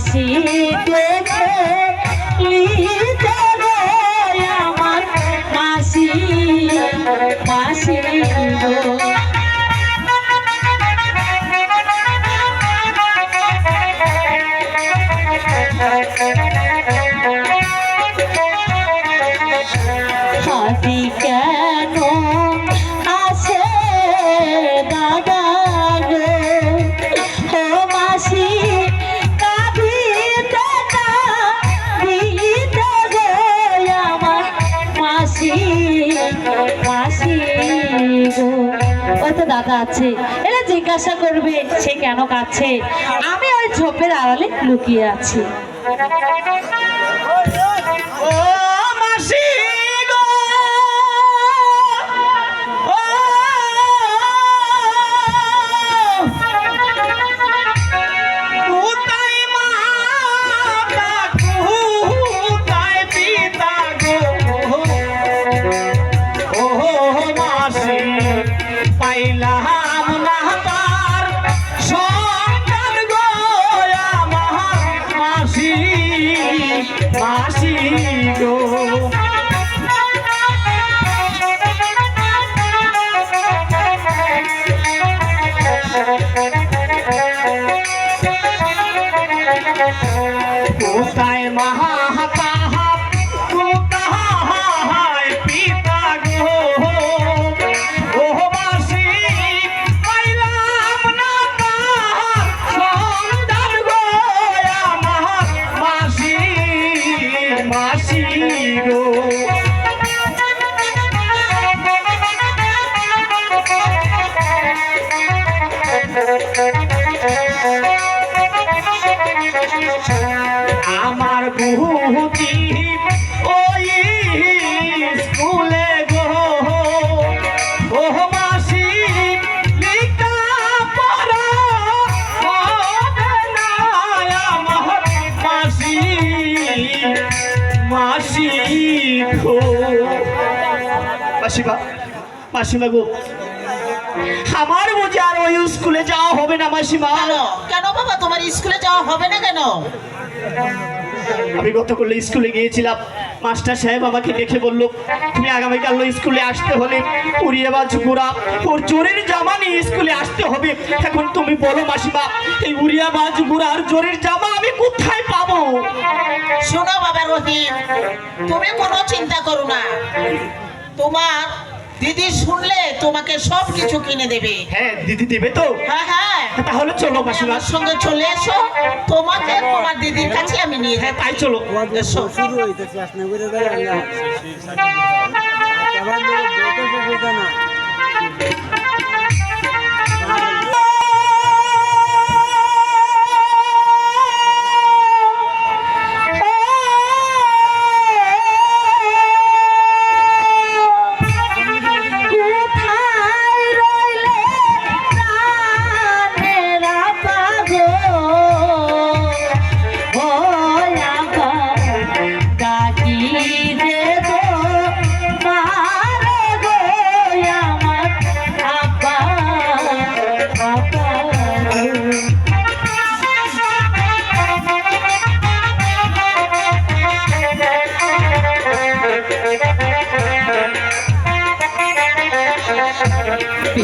মাসি গো। দাদা আছে, এরা জিজ্ঞাসা করবে সে কেন কাছে আমি ওই ঝোপের আড়ালে লুকিয়ে আছি। পাইলাম না তার সন্তান গো আমার মাসি মাসি গো। কোথায় গো মাসিমা মাসিমা গো। আমার বুঝে আর ওই স্কুলে যাওয়া হবে না, মাসিমা। কেন বাবা, তোমার স্কুলে যাওয়া হবে না কেন? আমি গতকাল স্কুলে গিয়েছিলাম। মাস্টার সাহেব আমাকে দেখে বলল, তুমি আগামীকাল স্কুলে আসতে হলে উড়িয়ে বা ঝুকুরা। ওর জোরের জামা নিয়ে স্কুলে আসতে হবে। এখন তুমি বলো, মাসিমা, এই উড়িয়া বা ঝুকুরা আর জোরের জামা আমি কোথায় পাবো? শোনো বাবা রহিম তুমি কোনো চিন্তা করো না। তোমার দিদি শুনলে তোমাকে সব কিছু কিনে দেবে হ্যাঁ দিদি দেবে তো হ্যাঁ হ্যাঁ তাহলে চলো মাসিমা আমার সঙ্গে চলে এসো তোমাকে তোমার দিদির কাছে আমি নিয়ে হ্যাঁ তাই চলো এসো শুরু হইতেছে আসলে ঘুরে বেড়ান না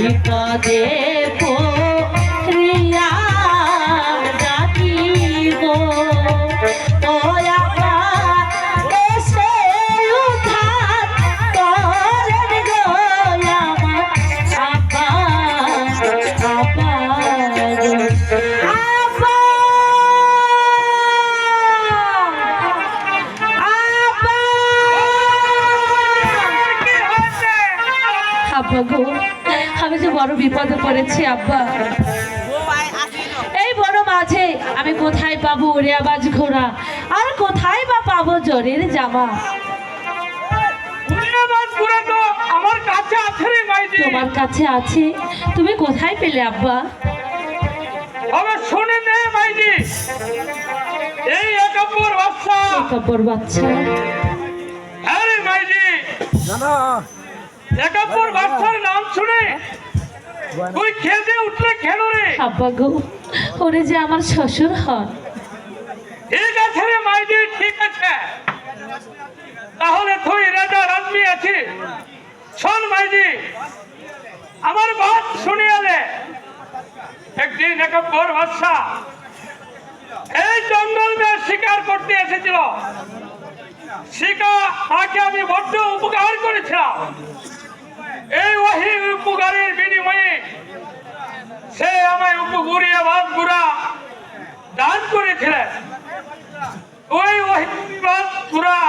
বিপদে পড়িয়া ডাকিব ও আমি যে বড় বিপদে পড়েছি আব্বা। এই বড় মাঝে আমি কোথায় পাবো উড়ে আবাজ ঘোড়া আর কোথায় বা পাবো জরির জামা? ধন্যবাদ আমার কাছে আছে রে মাইজি তোমার কাছে আছে? তুমি কোথায় পেলে আব্বা? আবার শুনে নে মাইজি এই একাম্বর বাচ্চা। হ্যাঁ রে মাইজি জানো একাম্বর বাচ্চার নাম শুনে। তুই খেলতে উঠলে খেলো রে? আব্বা গো ওরে যে আমার শ্বশুর হন। ঠিক আছে রে মাইজি ঠিক আছে। তাহলে তুই রাজা রাজমি আছি। শোন মাইজি আমার বাত শুনিয়া দে। একদিন এক বড় বাদশা এই জঙ্গল মে শিকার করতে এসেছিল। শিকার তাকে আমি বড্ড উপকার করেছিলাম। এই ওহি উপকারের বিনিময়ে সে আমায় বাদ পুরা দান করেছিলেন। ওই ওহি বাদ গুড়া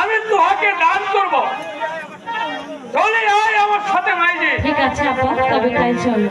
আমি তোহাকে দান করব। চলে আয় আমার সাথে, মাইজি। ঠিক আছে আপা, তবে তাই চলো।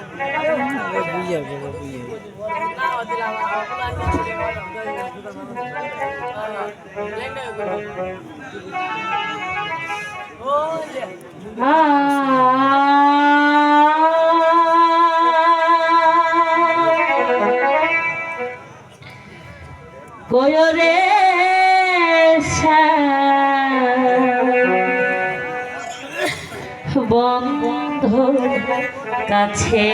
Ah কাছে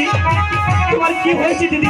দিদি তোমার কি হয়েছে দিদি